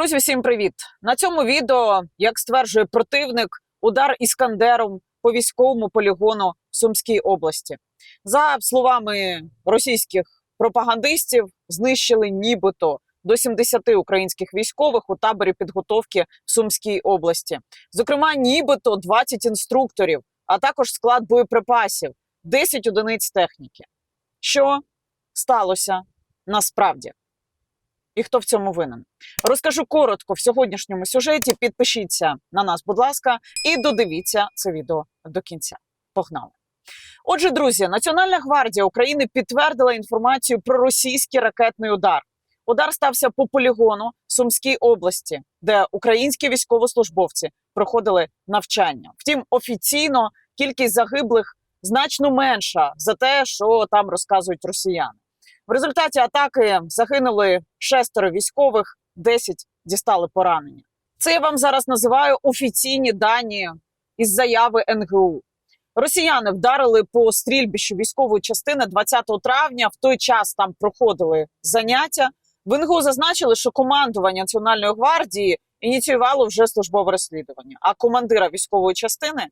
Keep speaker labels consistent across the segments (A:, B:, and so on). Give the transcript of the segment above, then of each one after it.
A: Друзі, всім привіт! На цьому відео, як стверджує противник, удар іскандером по військовому полігону в Сумській області. За словами російських пропагандистів, знищили нібито до 70 українських військових у таборі підготовки в Сумській області. Зокрема, нібито 20 інструкторів, а також склад боєприпасів, 10 одиниць техніки. Що сталося насправді? І хто в цьому винен? Розкажу коротко в сьогоднішньому сюжеті. Підпишіться на нас, будь ласка, і додивіться це відео до кінця. Погнали! Отже, друзі, Національна гвардія України підтвердила інформацію про російський ракетний удар. Удар стався по полігону Сумській області, де українські військовослужбовці проходили навчання. Втім, офіційно кількість загиблих значно менша за те, що там розказують росіяни. В результаті атаки загинули шестеро військових, 10 дістали поранення. Це я вам зараз називаю офіційні дані із заяви НГУ. Росіяни вдарили по стрільбищу військової частини 20 травня. В той час там проходили заняття. В НГУ зазначили, що командування Національної гвардії ініціювало вже службове розслідування, а командира військової частини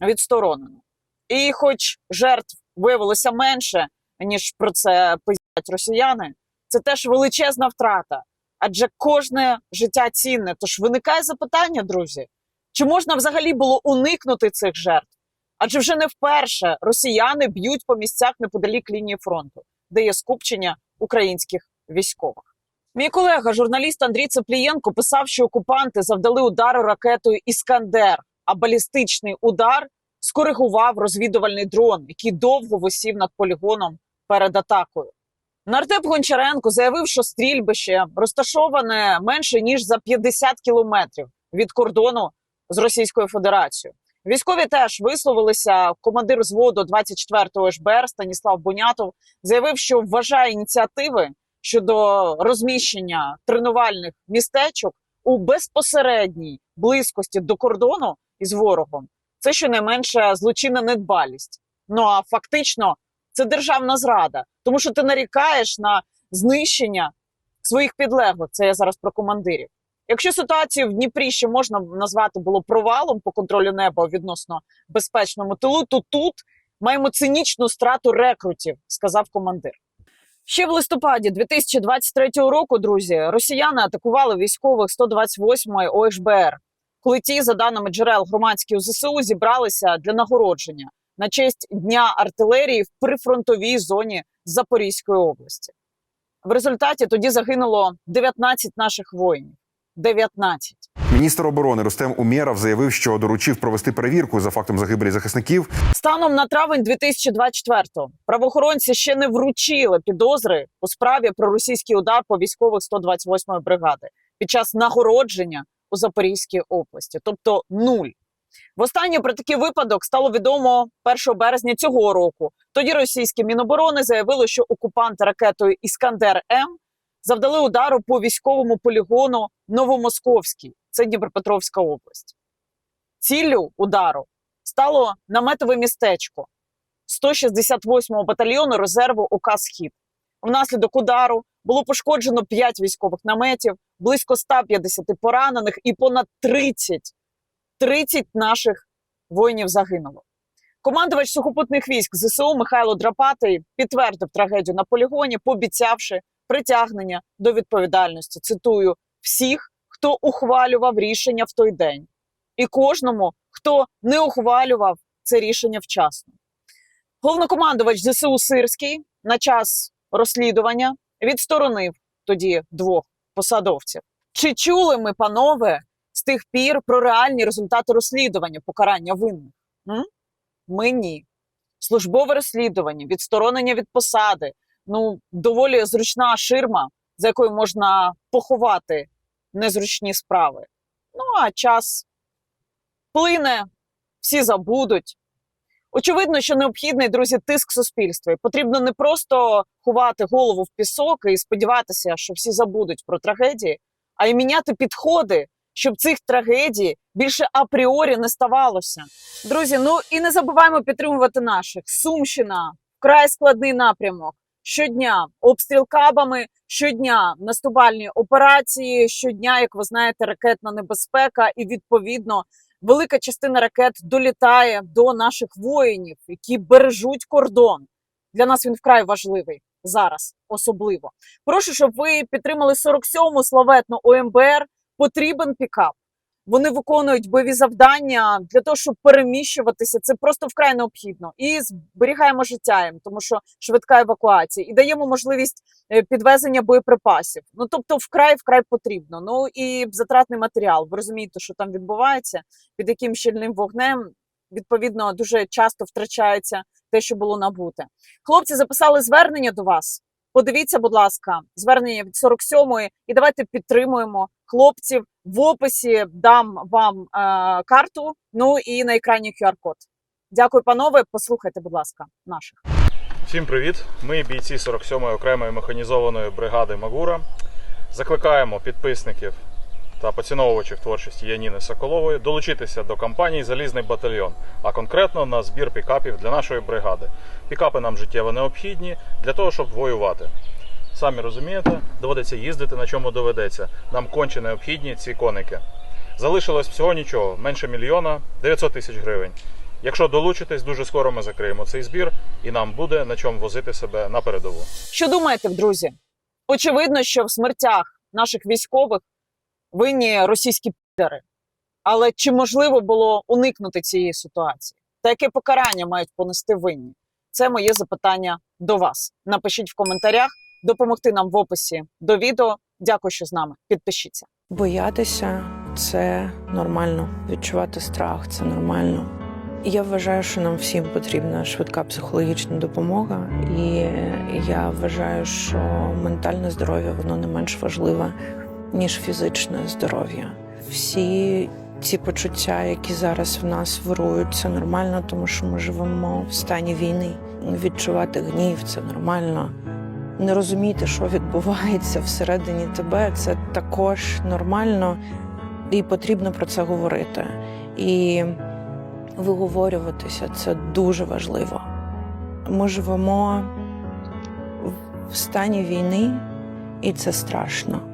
A: відсторонено. І, хоч жертв виявилося менше, ніж про це писять росіяни, це теж величезна втрата. Адже кожне життя цінне. Тож виникає запитання, друзі, чи можна взагалі було уникнути цих жертв? Адже вже не вперше росіяни б'ють по місцях неподалік лінії фронту, де є скупчення українських військових. Мій колега, журналіст Андрій Цеплієнко, писав, що окупанти завдали удару ракетою Іскандер, а балістичний удар скоригував розвідувальний дрон, який довго висів над полігоном перед атакою. Нартеп Гончаренко заявив, що стрільбище розташоване менше ніж за 50 кілометрів від кордону з Російською Федерацією. Військові теж висловилися. Командир взводу 24-го ШБР Станіслав Бунятов заявив, що вважає ініціативи щодо розміщення тренувальних містечок у безпосередній близькості до кордону із ворогом. Це щонайменше злочинна недбалість. Ну а фактично це державна зрада, тому що ти нарікаєш на знищення своїх підлеглих. Це я зараз про командирів. Якщо ситуацію в Дніпрі ще можна назвати було провалом по контролю неба відносно безпечному тилу, то тут маємо цинічну страту рекрутів, сказав командир. Ще в листопаді 2023 року, друзі, росіяни атакували військових 128-ї ОШБР, коли ті, за даними джерел громадські у ЗСУ, зібралися для нагородження на честь дня артилерії в прифронтовій зоні Запорізької області. В результаті тоді загинуло 19 наших воїнів. 19.
B: Міністр оборони Рустем Умєров заявив, що доручив провести перевірку за фактом загибелі захисників.
A: Станом на травень 2024-го правоохоронці ще не вручили підозри у справі про російський удар по військових 128-ї бригади під час нагородження у Запорізькій області, тобто нуль. Востаннє про такий випадок стало відомо 1 березня цього року. Тоді російське міноборони заявило, що окупанти ракетою Іскандер М завдали удару по військовому полігону Новомосковський, це Дніпропетровська область. Ціллю удару стало наметове містечко 168-го батальйону резерву ОК «Схід». Внаслідок удару було пошкоджено 5 військових наметів, близько 150 поранених і понад 30, 30 наших воїнів загинуло. Командувач сухопутних військ ЗСУ Михайло Драпатий підтвердив трагедію на полігоні, пообіцявши притягнення до відповідальності. Цитую всіх, хто ухвалював рішення в той день, і кожному, хто не ухвалював це рішення вчасно. Головнокомандувач ЗСУ Сирський на час розслідування відсторонив тоді двох посадовців. Чи чули ми, панове, з тих пір про реальні результати розслідування покарання винних? М? Ми ні. Службове розслідування, відсторонення від посади, ну доволі зручна ширма, за якою можна поховати незручні справи. Ну а час плине, всі забудуть. Очевидно, що необхідний друзі тиск суспільства. Потрібно не просто ховати голову в пісок і сподіватися, що всі забудуть про трагедії, а й міняти підходи, щоб цих трагедій більше апріорі не ставалося. Друзі, ну і не забуваємо підтримувати наших. Сумщина, вкрай складний напрямок. щодня обстріл кабами, щодня наступальні операції, щодня, як ви знаєте, ракетна небезпека, і відповідно велика частина ракет долітає до наших воїнів, які бережуть кордон. Для нас він вкрай важливий зараз, особливо. Прошу, щоб ви підтримали 47-му славетну ОМБР. Потрібен пікап. Вони виконують бойові завдання для того, щоб переміщуватися. Це просто вкрай необхідно. І зберігаємо життя їм, тому що швидка евакуація, і даємо можливість е, підвезення боєприпасів. Ну тобто, вкрай вкрай потрібно. Ну і затратний матеріал. Ви розумієте, що там відбувається, під яким щільним вогнем. Відповідно, дуже часто втрачається те, що було набуте. Хлопці записали звернення до вас. Подивіться, будь ласка, звернення від 47-ї, і давайте підтримуємо хлопців. В описі дам вам е, карту. Ну і на екрані QR-код. Дякую, панове. Послухайте, будь ласка, наших.
C: Всім привіт! Ми бійці 47-ї окремої механізованої бригади Магура. Закликаємо підписників та поціновувачів творчості Яніни Соколової долучитися до кампанії Залізний батальйон, а конкретно на збір пікапів для нашої бригади. Пікапи нам життєво необхідні для того, щоб воювати. Самі розумієте, доводиться їздити, на чому доведеться. Нам конче необхідні ці коники. Залишилось всього нічого, менше мільйона 900 тисяч гривень. Якщо долучитесь, дуже скоро ми закриємо цей збір, і нам буде на чому возити себе на передову.
A: Що думаєте, друзі? Очевидно, що в смертях наших військових винні російські підери. Але чи можливо було уникнути цієї ситуації? Та яке покарання мають понести винні? Це моє запитання до вас. Напишіть в коментарях, допомогти нам в описі до відео. Дякую, що з нами. Підпишіться.
D: Боятися це нормально. Відчувати страх це нормально. Я вважаю, що нам всім потрібна швидка психологічна допомога, і я вважаю, що ментальне здоров'я воно не менш важливе, ніж фізичне здоров'я. Всі ці почуття, які зараз в нас вирують, це нормально, тому що ми живемо в стані війни. Відчувати гнів це нормально. Не розуміти, що відбувається всередині тебе, це також нормально, і потрібно про це говорити. І виговорюватися це дуже важливо. Ми живемо в стані війни, і це страшно.